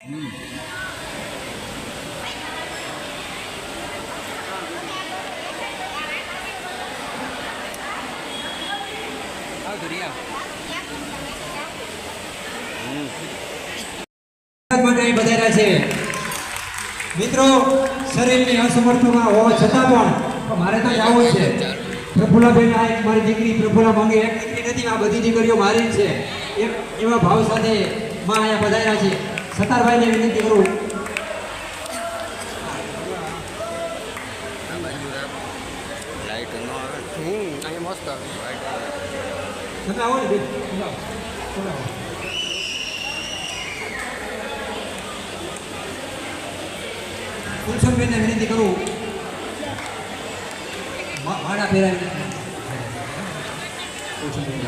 પધાર્યા છે. મિત્રો, શરીરની અસમર્થમાં હોવા છતાં પણ મારે તો જવું છે, પ્રફુલ્લાબેન આ એક મારી દીકરી પ્રફુલ્લા માંગે, એક દીકરી નથી, આ બધી દીકરીઓ મારી છે. એવા ભાવ સાથે માં અહીંયા પધાર્યા છે. સતારભાઈને વિનંતી કરું લાઈટ ન આવે હમ અહીંયા મસ્ત આવે તમે આવો ને બેન બોલાવો. બોલાવો. ગુલશનબેનને વિનંતી કરું મા- માળા પહેરાવી ગુલશનબેન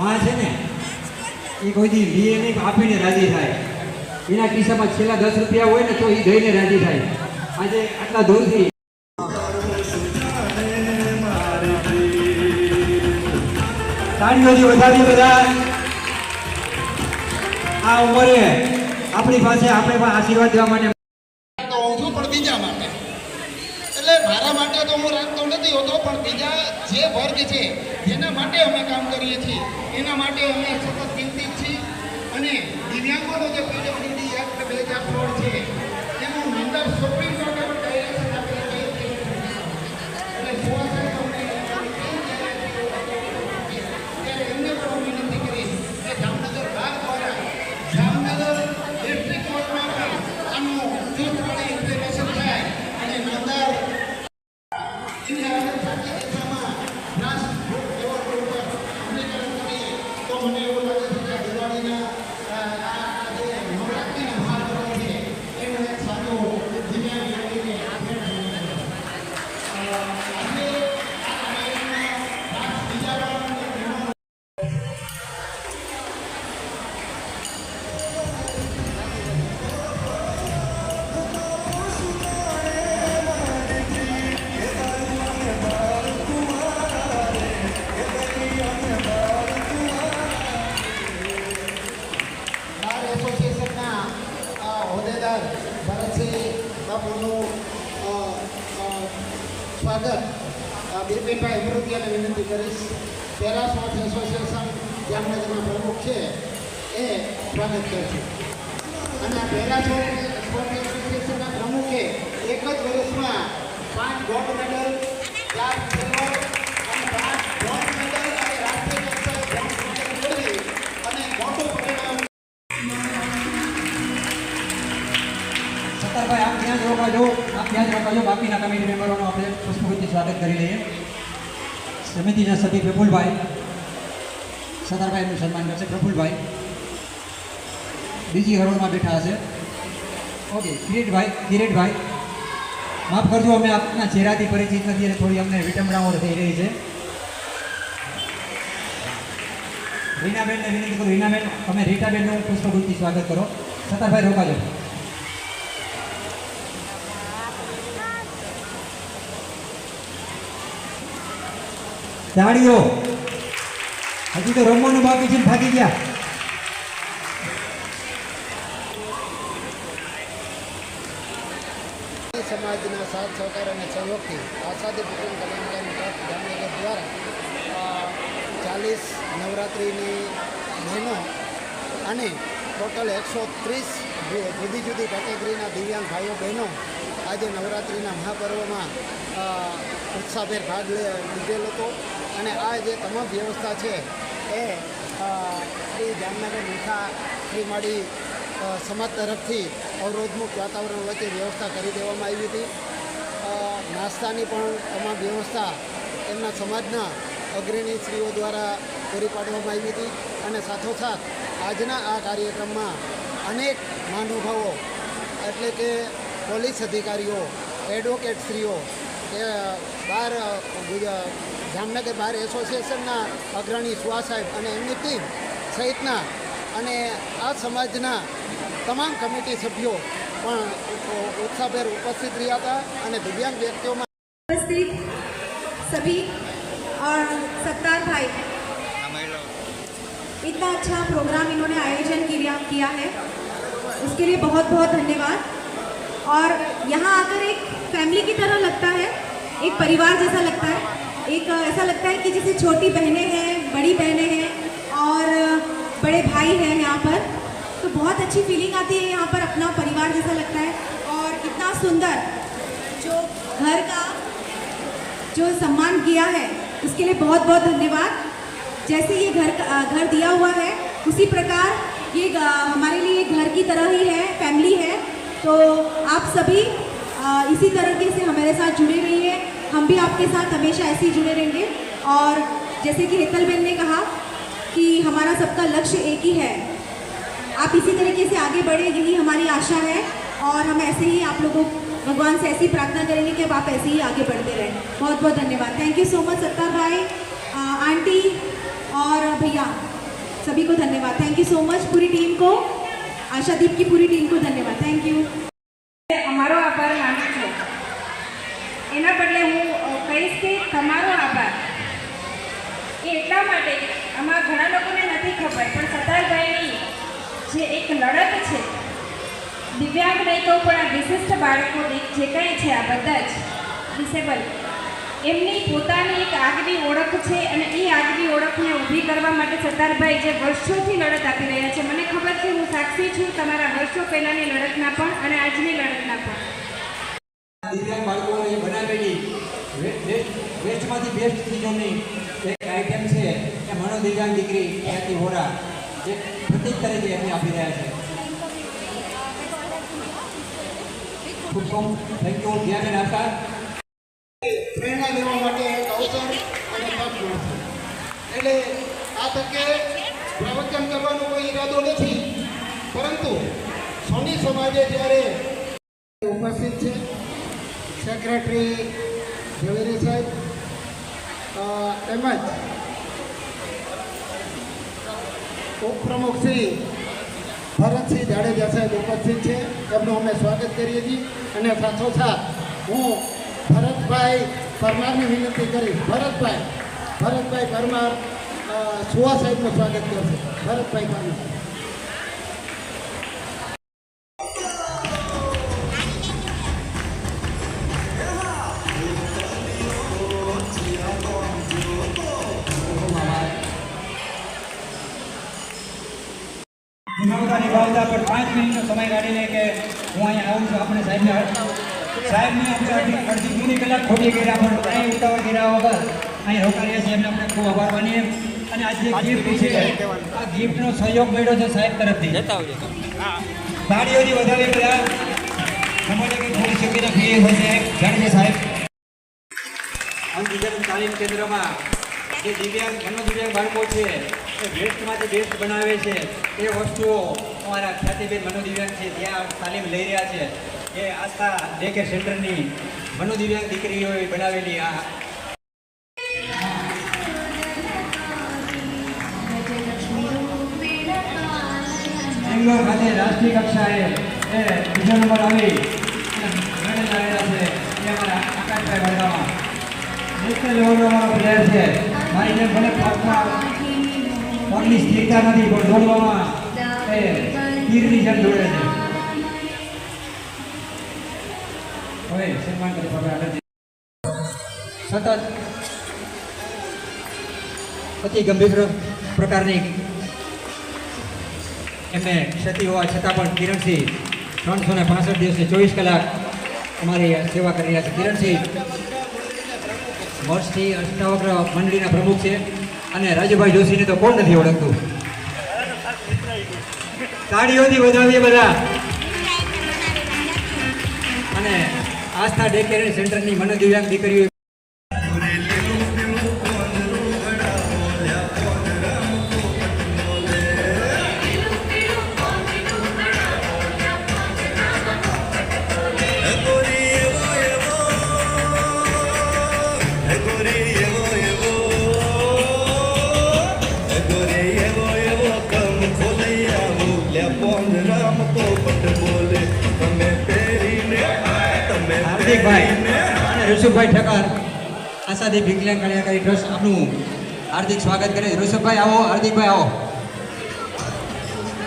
માં છે ને, એ કોઈથી લીએ નહીં આપીને રાજી થાય. એના કિસ્સામાં છેલ્લા દસ રૂપિયા હોય ને તો એ દઈને રાજી થાય. આજે આટલા દૂરથી તાળીઓથી બધા, આ ઉંમરે આપણી પાસે, આપણે પણ આશીર્વાદ દેવા માટે ઇન્ડિયા અને બાપુનું સ્વાગત બિપિનભાઈ અમૃતિયાને વિનંતી કરીશ. પેરા સ્પોર્ટ્સ એસોસિએશન જામનગરના પ્રમુખ છે, એ સ્વાગત કરશે. અને આ પેરા સ્પોર્ટ્સ એસોસિએશનના પ્રમુખે એક જ વર્ષમાં પાંચ ગોલ્ડ મેડલ ચાર સિલ્વર આપ ત્યાં જ રોકાજો બાકીના કમિટી મેમ્બરોનું આપણે પુષ્પગુથી સ્વાગત કરી લઈએ. સમિતિના સભ્ય પ્રફુલભાઈ સરદારભાઈનું સન્માન કરશે પ્રફુલભાઈ. બીજી હરોળમાં બેઠા હશે. ઓકે કિરીટભાઈ કિરીટભાઈ. માફ કરજો, અમે આપના ચહેરાથી પરિચિત નથી અને થોડી અમને વિટંબણાઓ થઈ રહી છે. રીનાબેનને વિનંતી કરું, રીનાબેન, તમે રીટાબેનનું પુષ્પગુચ્છથી સ્વાગત કરો. સતારભાઈ રોકાજો. તાળીઓ હજી તો રમવાનું બાકી છે થાકી ગયા. સમાજના સાથ, સહકાર અને સહયોગથી આઝાદી કુટુંબ કલ્યાણકારી ટ્રસ્ટ જામનગર દ્વારા ચાલીસ નવરાત્રિની બહેનો અને ટોટલ એકસો ત્રીસ જુદી જુદી કેટેગરીના દિવ્યાંગ ભાઈઓ, બહેનો આજે નવરાત્રિના મહાપર્વમાં ઉત્સાહભેર ભાગ લે, લીધેલો હતો. અને આ જે તમામ વ્યવસ્થા છે એ શ્રી જામનગર મીઠા શ્રી માળી સમાજ તરફથી અવરોધમુક્ત વાતાવરણ વચ્ચે વ્યવસ્થા કરી દેવામાં આવી હતી. નાસ્તાની પણ તમામ વ્યવસ્થા એમના સમાજના અગ્રણી સ્ત્રીઓ દ્વારા પૂરી પાડવામાં આવી હતી અને સાથોસાથ આજના આ કાર્યક્રમમાં અનેક મહાનુભાવો એટલે કે પોલીસ અધિકારીઓ એડવોકેટશ્રીઓ કે બાર અ, ગુજ- જામનગર બાર એસોસિએશનના અગ્રણી સુવા સાહેબ અને એમની ટીમ સહિતના અને આ સમાજના તમામ કમિટી સભ્યો પણ ઉત્સાહભેર ઉપસ્થિત રહ્યા હતા અને દિવ્યાંગ વ્યક્તિઓમાં उपस्थित सभी और सत्तार भाई આ મહિલાઓ इतना अच्छा प्रोग्राम इन्होंने आयोजन किया किया है उसके लिए बहुत बहुत धन्यवाद और यहाँ आकर एक फैमिली की तरह लगता है, एक परिवार जैसा लगता है। एक ऐसा लगता है कि जैसे छोटी बहनें हैं, बड़ी बहनें हैं और बड़े भाई हैं यहाँ पर तो बहुत अच्छी फीलिंग आती है यहाँ पर अपना परिवार जैसा लगता है। और इतना सुंदर जो घर का जो सम्मान किया है उसके लिए बहुत बहुत धन्यवाद। जैसे ये घर घर दिया हुआ है, उसी प्रकार ये हमारे लिए घर की तरह ही है फैमिली है। तो आप सभी इसी तरीके से हमारे साथ जुड़े रहिए। हम भी आपके साथ हमेशा ऐसे ही जुड़े रहेंगे। और जैसे कि हेतल बेन ने कहा कि हमारा सबका लक्ष्य एक ही है। आप इसी तरीके से आगे बढ़े, यही हमारी आशा है। और हम ऐसे ही आप लोगों, भगवान से ऐसी प्रार्थना करेंगे कि अब आप ऐसे ही आगे बढ़ते रहें। बहुत बहुत धन्यवाद। Thank you so much Sattar bhai aunty और भैया। सभी को धन्यवाद। थैंक यू सो मच पूरी टीम को। आशादीप की पूरी टीम को धन्यवाद। थैंक यू માટે આમાં ઘણા લોકોને નથી ખબર, પણ સતારભાઈની જે એક લડત છે દિવ્યાંગ નહીં તો પણ આ વિશિષ્ટ બાળકો જે કંઈ છે, આ બધા જ ડિસેબલ એમની પોતાની એક આગવી ઓળખ છે અને એ આગવી ઓળખને ઊભી કરવા માટે સતારભાઈ જે વર્ષોથી લડત આપી રહ્યા છે, મને ખબર છે, હું સાક્ષી છું તમારા વર્ષો પહેલાંની લડતના પણ અને આજની લડતના પણ. દિવ્યાંગ બાળકોને બનાવેલી વેસ્ટમાંથી બેસ્ટ ચીજોની એક આઈટમ છે, એ મનો દીકરી ખ્યાતિ હોરા જે પ્રતિક તરીકે એમને આપી રહ્યા છે. ખૂબ ખૂબ થેન્ક યુ દિયાબેન આભાર. પ્રેરણા લેવા માટે અવસર અને તક એટલે આ તકે પ્રવચન કરવાનો કોઈ ઈરાદો નથી, પરંતુ સોની સમાજે જ્યારે ઉપસ્થિત છે સેક્રેટરી તેમજ ઉપપ્રમુખ શ્રી ભરતસિંહ જાડેજા સાહેબ ઉપસ્થિત છે. એમનું અમે સ્વાગત કરીએ છીએ. અને સાથોસાથ હું ભરતભાઈ પરમારની વિનંતી કરીશ ભરતભાઈ ભરતભાઈ પરમાર સુવા સાહેબનું સ્વાગત કરશે. ભરતભાઈ પરમાર. નિભાવતા નિભાવતા પણ પાંચ મિનિટનો સમય કાઢીને કે હું અહીંયા આવું છું આપણે સાહેબને સાહેબની અડધી અડધી પૂરી કલાક ખોટી કર્યા પણ અહીં ઉતાવળ કર્યા વગર અહીં રોકાયા છે એમને આપણે ખૂબ આભાર માનીએ. અને આજે ગિફ્ટ છે આ ગિફ્ટનો સહયોગ મળ્યો છે સાહેબ તરફથી. તાળીઓથી વધાવી બધા સમજે કે થોડી શક્તિના ફી હશે જાણીએ સાહેબ. અંધ તાલીમ કેન્દ્રમાં જે દિવ્યાંગ મનોદિવ્યાંગ બાળકો છે એ વેસ્ટમાંથી બેસ્ટ બનાવે છે. એ વસ્તુઓ અમારા ખ્યાતિબેન મનોદિવ્યાંગ છે, ત્યાં તાલીમ લઈ રહ્યા છે. એ આસ્થા ડે કેર સેન્ટરની મનોદિવ્યાંગ દીકરીઓએ બનાવેલી આ બેંગ્લોર ખાતે રાષ્ટ્રીય કક્ષાએ એ બીજો નંબર આવી. મેડલ લાવેલા છે. એ અમારા આકાશભાઈ વડગામાં. નેશનલ લેવલનો છે. મારી જેમ ભલે પગમાં પગની સ્થિરતા નથી પણ દોડવામાં એ તીરની જેમ દોડે છે. હવે સન્માન કરી હવે આગળ સતત અતિ ગંભીર પ્રકારની એમને ક્ષતિ હોવા છતાં પણ કિરણસિંહ ત્રણસો ને પાસઠ દિવસે ચોવીસ કલાક અમારી સેવા કરી રહ્યા છે. કિરણસિંહ વર્ષથી અષ્ટાવગ્ર મંડળીના પ્રમુખ છે. અને રાજુભાઈ જોશીને તો કોણ નથી ઓળખતું? તાળીઓથી વધાવીએ બધા. અને આસ્થા ડે કેર સેન્ટરની મનોદિવ્યાંગ દીકરીઓ હાર્દિકભાઈ અને ઋષભભાઈ ઠક્કર. આશાદી વિકલાંગ કલ્યાણકારી ટ્રસ્ટ આપનું હાર્દિક સ્વાગત કરે ઋષભભાઈ આવો હાર્દિકભાઈ આવો.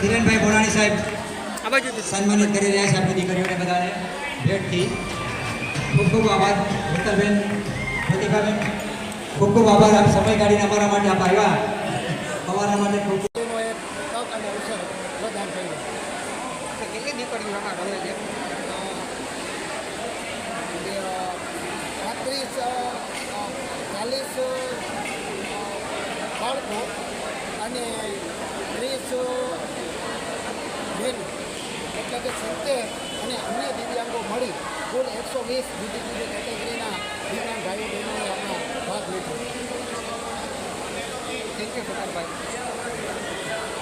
કિરણભાઈ બોરાણી સાહેબ સન્માનિત કરી રહ્યા છે આપણી દીકરીઓને બધાને. ભેટથી ખૂબ ખૂબ આભાર મિત્તલબેન પ્રતિભાબેન. ખૂબ ખૂબ આભાર. આપ સમય કાઢીને અમારા માટે આપ આવ્યા. અમારા માટે ખૂબ કેટલી દીકરીઓ પાંત્રીસ ચાલીસ બાળકો અને ત્રીસ બેન એટલે કે સિત્તેર અને અન્ય દિવ્યાંગો મળી કુલ એકસો વીસ જુદી જુદી કેટેગરીના દિવ્યાંગ ભાઈ બહેનોએ આમાં ભાગ લીધો થેન્ક યુ સુકારભાઈ